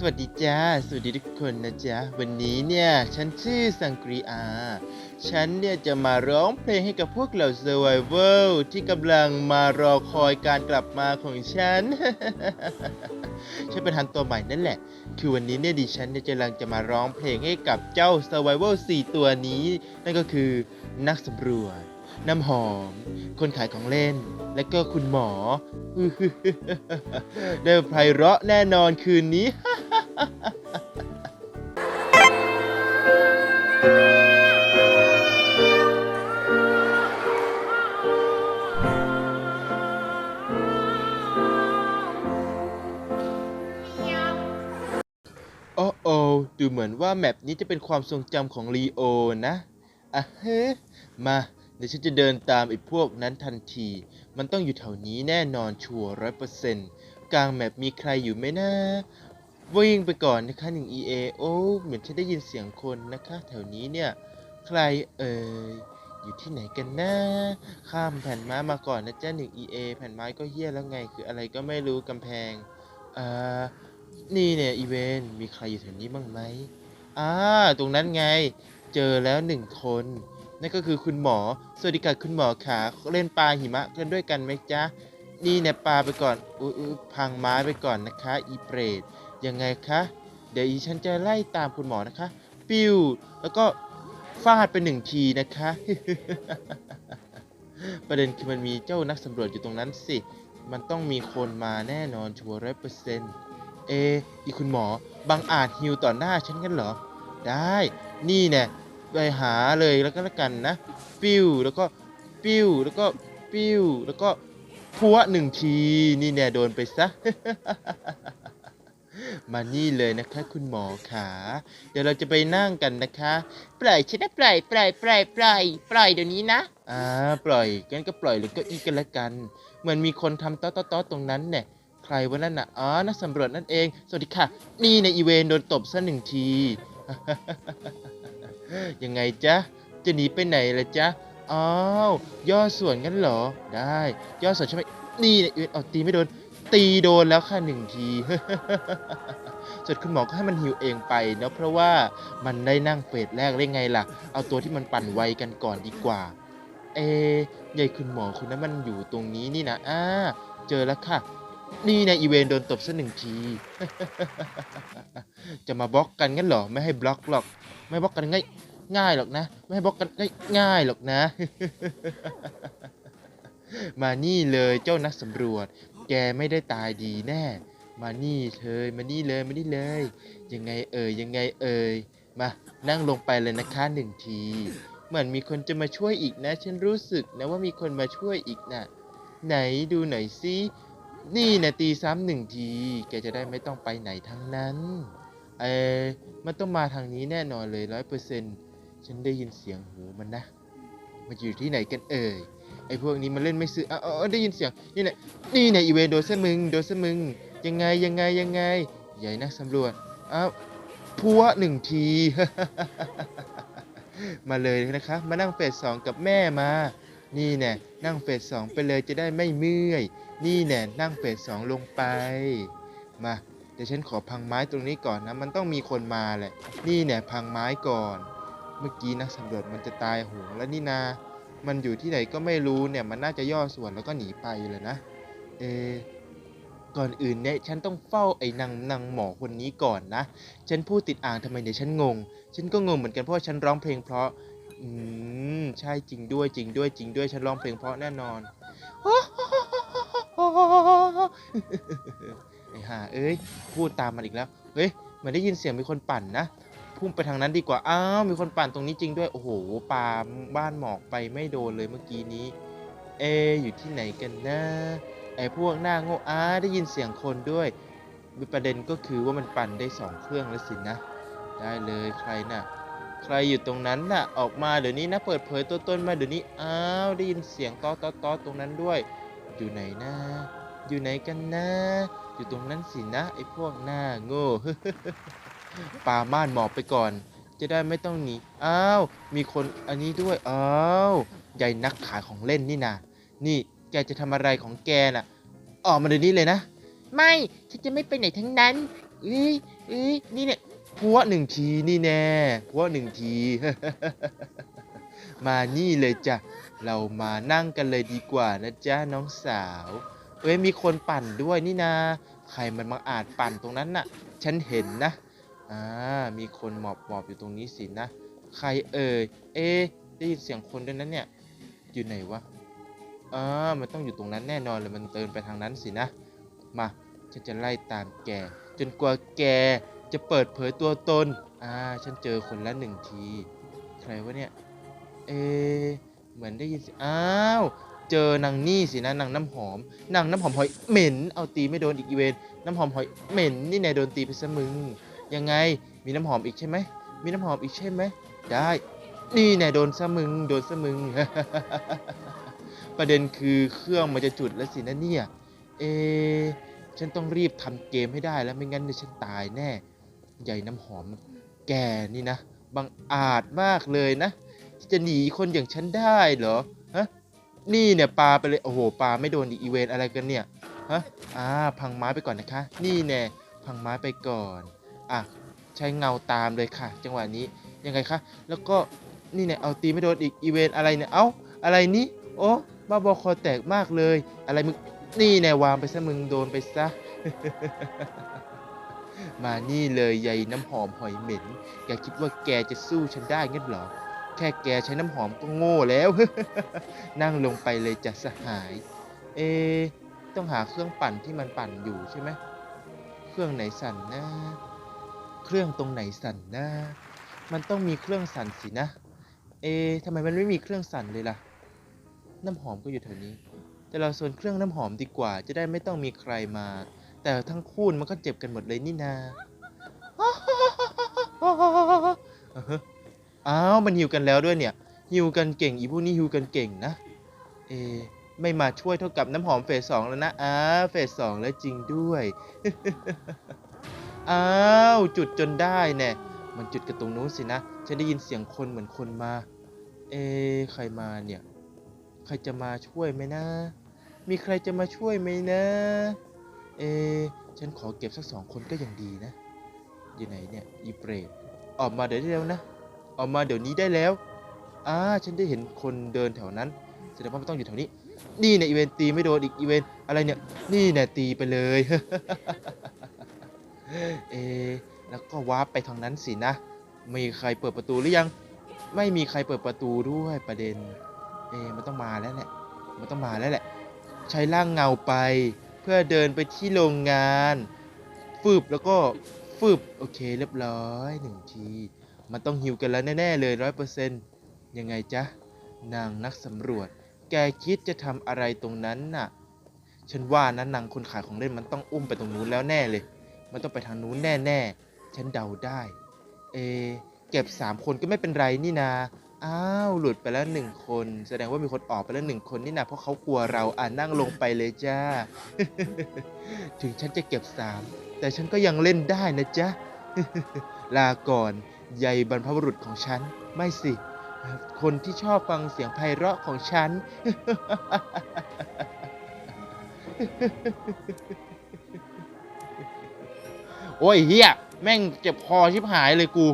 สวัสดีจ้า สวัสดีทุกคนนะจ๊ะ วันนี้เนี่ย ฉันชื่อสังกรีอา ฉันเนี่ยจะมาร้องเพลงให้กับพวกเหล่า Survival ที่กำลังมารอคอยการกลับมาของฉัน ฉันเป็นทันตัวใหม่นั่นแหละ คือวันนี้เนี่ยดิฉันเนี่ยกำลังจะมาร้องเพลงให้กับเจ้า Survival 4ตัวนี้ นั่นก็คือนักสำรวจน้ำหอม คนขายของเล่น และก็คุณหมอได้ไพเราะแน่นอนคืนนี้ โอ้โอดูเหมือนว่าแมปนี้จะเป็นความทรงจำของลีโอนะอะเฮ้มา เดี๋ยวฉันจะเดินตามไอ้พวกนั้นทันที มันต้องอยู่แถวนี้แน่นอนชัวร้อยเปอร์เซ็นต์กลางแมปมีใครอยู่ไหมนะ วิ่งไปก่อนนะคะ1 EA โอ้เหมือนฉันได้ยินเสียงคนนะคะ แถวนี้เนี่ย ใครเอ่ยอยู่ที่ไหนกันนะ ข้ามแผ่นไม้มาก่อนนะจ๊ะ1 EA แผ่นไม้ก็เฮี้ยแล้วไง คืออะไรก็ไม่รู้กำแพงอ่านี่เนี่ยอีเวนมีใครอยู่แถวนี้บ้างไหมอ่าตรงนั้นไง เจอแล้วหนึ่งคนนั่นก็คือคุณหมอ สวัสดีค่ะคุณหมอขาเล่นปลาหิมะกันด้วยกันไหมจ๊ะ นี่เนี่ยปลาไปก่อนอุ้ยอุ๊ยพังไม้ไปก่อนนะคะ อีเปรต ยังไงคะ เดี๋ยวอีฉันจะไล่ตามคุณหมอนะคะ ปิวแล้วก็ฟาดไปหนึ่งทีนะคะ ประเด็นคือมันมีเจ้านักสำรวจอยู่ตรงนั้นสิ มันต้องมีคนมาแน่นอนชัวร์ร้อยเปอร์เซ็นต์เออีคุณหมอบังอาจฮิวต่อหน้าฉันกันเหรอ ได้ นี่แน่ไปหาเลยแล้วก็แล้วกันนะ ปิ้ว แล้วก็ปิ้ว แล้วก็ปิ้ว แล้วก็พัวหนึ่งที นี่แน่โดนไปซะ มานี่เลยนะคะ คุณหมอขาเดี๋ยวเราจะไปนั่งกันนะคะ ปล่อยฉันนะปล่อยปล่อยปล่อยปล่อยปล่อยเดี๋ยวนี้นะอ่าปล่อยงั้นก็ปล่อยหรือก็อีกันละกันเหมือนมีคนทำต๊อต๊อต๊อตรงนั้นเนี่ยใครวะนั่นน่ะอ๋อนักสำรวจนั่นเอง สวัสดีค่ะ นี่ในอีเวนโดนตบซะหนึ่งทียังไงจ๊ะจะหนีไปไหนล่ะจ๊ะอ้าวย่อส่วนงั้นเหรอได้ ย่อส่วนใช่ไหมนี่ในอีเวนเอาตีไม่โดน ตีโดนแล้วค่ะหนึ่งทีส่วนคุณหมอก็ให้มันฮิวเองไปเนาะเพราะว่ามันได้นั่งเฟสแรกได้ไงล่ะ เอาตัวที่มันปั่นไวกันก่อนดีกว่า เอยายคุณหมอคนนั้นมันอยู่ตรงนี้นี่นะอ่าเจอแล้วค่ะ นี่นะอีเวนโดนตบซะหนึ่งที จะมาบล็อกกันงั้นเหรอ ไม่ให้บล็อกหรอก ไม่บล็อกกันง่ายง่ายหรอกนะ ไม่ให้บล็อกกันง่ายง่ายหรอกนะ มานี่เลยเจ้านักสำรวจ แกไม่ได้ตายดีแน่ มานี่เธอมานี่เลยมานี่เลย ยังไงเอ่ยยังไงเอ่ยมานั่งลงไปเลยนะคะหนึ่งที เหมือนมีคนจะมาช่วยอีกนะ ฉันรู้สึกนะว่ามีคนมาช่วยอีกนะไหนดูหน่อยสินี่นะตีซ้ำหนึ่งที แกจะได้ไม่ต้องไปไหนทั้งนั้น เออมันต้องมาทางนี้แน่นอนเลยร้อยเปอร์เซ็นต์ฉันได้ยินเสียงหูมันนะ มันอยู่ที่ไหนกันเอ่ยไอ้พวกนี้มันเล่นไม่ซื้ออ้าวอ้าวได้ยินเสียงนี่แหละนี่แหละอีเวนโดนซะมึงโดนซะมึง ยังไงยังไงยังไง ใหญ่นักสำรวจอ้าวพัวหนึ่งที มาเลยนะคะ มานั่งเฟสสองกับแม่มา นี่แน่นั่งเฟสสองไปเลยจะได้ไม่เมื่อย นี่แน่นั่งเฟสสองลงไป มาเดี๋ยวฉันขอพังไม้ตรงนี้ก่อนนะ มันต้องมีคนมาแหละ นี่แน่พังไม้ก่อน เมื่อกี้นักสำรวจมันจะตายโหงแล้วนี่นา มันอยู่ที่ไหนก็ไม่รู้เนี่ย มันน่าจะย่อส่วนแล้วก็หนีไปเลยนะ เอ ก่อนอื่นเนี่ย ฉันต้องเฝ้าไอ้นางนางหมอคนนี้ก่อนนะ ฉันพูดติดอ่างทำไมเนี่ย ฉันงง ฉันก็งงเหมือนกันเพราะว่าฉันร้องเพลงเพราะ อืม ใช่จริงด้วยจริงด้วยจริงด้วย ฉันร้องเพลงเพราะแน่นอนไอ้ห่าเอ้ย พูดตามมันอีกแล้ว เฮ้ยเหมือนได้ยินเสียงมีคนปั่นนะ พุ่งไปทางนั้นดีกว่า อ้าว มีคนปั่นตรงนี้จริงด้วย โอ้โหปลาบ้านหมอกไปไม่โดนเลยเมื่อกี้นี้ เอ อยู่ที่ไหนกันนะ ไอ้พวกหน้าโง่อ้าได้ยินเสียงคนด้วยมีประเด็นก็คือว่ามันปั่นได้สองเครื่องแล้วสินะ ได้เลยใครน่ะ ใครอยู่ตรงนั้นน่ะ ออกมาเดี๋ยวนี้นะ เปิดเผยตัวตนมาเดี๋ยวนี้ อ้าว ได้ยินเสียงตอตอตอตรงนั้นด้วย อยู่ไหนนะ อยู่ไหนกันนะ อยู่ตรงนั้นสินะไอ้พวกหน้าโง่ ปาม่านหมอบไปก่อน จะได้ไม่ต้องหนี อ้าว มีคนอันนี้ด้วย อ้าวใหญ่นักขายของเล่นนี่นะนี่แกจะทำอะไรของแกน่ะ ออกมาเดี๋ยวนี้เลยนะ ไม่ ฉันจะไม่ไปไหนทั้งนั้นเอ้ยเอ้ยนี่เนี่ยพัวหนึ่งทีนี่แน่พัวหนึ่งที มานี่เลยจ้ะ เรามานั่งกันเลยดีกว่านะจ๊ะน้องสาว เอ้ยมีคนปั่นด้วยนี่นา ใครมันมาอาจปั่นตรงนั้นน่ะ ฉันเห็นนะ อ่า มีคนหมอบหมอบอยู่ตรงนี้สินะ ใครเอ่ย เอ๊ได้ยินเสียงคนด้วยนั้นเนี่ย อยู่ไหนวะอ่ามันต้องอยู่ตรงนั้นแน่นอนเลย มันเดินไปทางนั้นสินะ มา ฉันจะไล่ตามแก จนกว่าแกจะเปิดเผยตัวตน อ่า ฉันเจอคนละหนึ่งที ใครวะเนี่ย เอ เหมือนได้ยินเสียงอ้าว เจอนางนี่สินะ นางน้ำหอม นางน้ำหอมหอยเหม็น เอาตีไม่โดนอีกอีเวน น้ำหอมหอยเหม็นนี่แน่โดนตีไปซะมึง ยังไงมีน้ำหอมอีกใช่ไหมมีน้ำหอมอีกใช่ไหมได้นี่แน่โดนซะมึงโดนซะมึง ประเด็นคือเครื่องมันจะจุดแล้วสินะเนี่ย เอ ฉันต้องรีบทำเกมให้ได้แล้วไม่งั้นเดี๋ยวฉันตายแน่ ใหญ่น้ำหอมแกนี่นะบังอาจมากเลยนะที่จะหนีคนอย่างฉันได้เหรอฮะนี่เนี่ยปลาไปเลยโอ้โหปลาไม่โดนอีเวนอะไรกันเนี่ยฮะอ่าพังไม้ไปก่อนนะคะ นี่แน่พังไม้ไปก่อน อะใช้เงาตามเลยค่ะ จังหวะนี้ยังไงคะแล้วก็นี่เนี่ยเอาตีไม่โดนอีกอีเวนอะไรเนี่ยเอ้าอะไรนี้โอ้บ้าบอคอแตกมากเลย อะไรมึงนี่แน่วางไปซะมึงโดนไปซะ มานี่เลยใยน้ำหอมหอยเหม็น แกคิดว่าแกจะสู้ฉันได้งั้นเหรอ แค่แกใช้น้ำหอมก็โง่แล้ว นั่งลงไปเลยจะสหาย เอ ต้องหาเครื่องปั่นที่มันปั่นอยู่ใช่ไหม เครื่องไหนสั่นนะ เครื่องตรงไหนสั่นนะ มันต้องมีเครื่องสั่นสินะ เอะทำไมมันไม่มีเครื่องสั่นเลยล่ะ น้ำหอมก็อยู่แถวนี้ แต่เราส่วนเครื่องน้ำหอมดีกว่า จะได้ไม่ต้องมีใครมา แต่ทั้งคู่มันก็เจ็บกันหมดเลยนี่นาะอ้าวมันฮิวกันแล้วด้วยเนี่ยฮิวกันเก่งอีพวกนี้ฮิวกันเก่งนะ เอ ไม่มาช่วยเท่ากับน้ำหอมเฟสสองแล้วนะอ้าเฟสสองแล้วจริงด้วย อ้าวจุดจนได้แน่มันจุดกันตรงนู้นสินะ ฉันได้ยินเสียงคนเหมือนคนมา เอใครมาเนี่ย ใครจะมาช่วยไหมนะ มีใครจะมาช่วยไหมนะ เอ ฉันขอเก็บสักสองคนก็ยังดีนะ อยู่ไหนเนี่ย อีเปรตออกมาเดี๋ยวนี้แล้วนะ ออกมาเดี๋ยวนี้ได้แล้วอ่าฉันได้เห็นคนเดินแถวนั้น แสดงว่ามันต้องอยู่แถวนี้ นี่เนี่ยอีเวนตีไม่โดนอีกอีเวนอะไรเนี่ย นี่เนี่ยตีไปเลย เอะแล้วก็วาร์ปไปทางนั้นสินะ มีใครเปิดประตูหรือยัง ไม่มีใครเปิดประตูด้วยประเด็น เอะมันต้องมาแล้วแหละ มันต้องมาแล้วแหละ ใช้ร่างเงาไป เพื่อเดินไปที่โรงงาน ฟืบแล้วก็ฟืบโอเคเรียบร้อยหนึ่งที มันต้องหิวกันแล้วแน่ๆเลยร้อยเปอร์เซ็นต์ยังไงจ๊ะ นางนักสำรวจ แกคิดจะทำอะไรตรงนั้นน่ะ ฉันว่านะนางคนขายของเล่นมันต้องอุ้มไปตรงนู้นแล้วแน่เลย มันต้องไปทางนู้นแน่ๆ ฉันเดาได้ เอ เก็บสามคนก็ไม่เป็นไรนี่นา อ้าว หลุดไปแล้วหนึ่งคน แสดงว่ามีคนออกไปแล้วหนึ่งคนนี่นะเพราะเขากลัวเรา อ่านั่งลงไปเลยจ้า ถึงฉันจะเก็บสาม แต่ฉันก็ยังเล่นได้นะจ๊ะ ลาก่อนใยบรรพบุรุษของฉัน ไม่สิ คนที่ชอบฟังเสียงไพเราะของฉัน โอ้ยเฮียแม่งเจ็บคอชิบหายเลยกู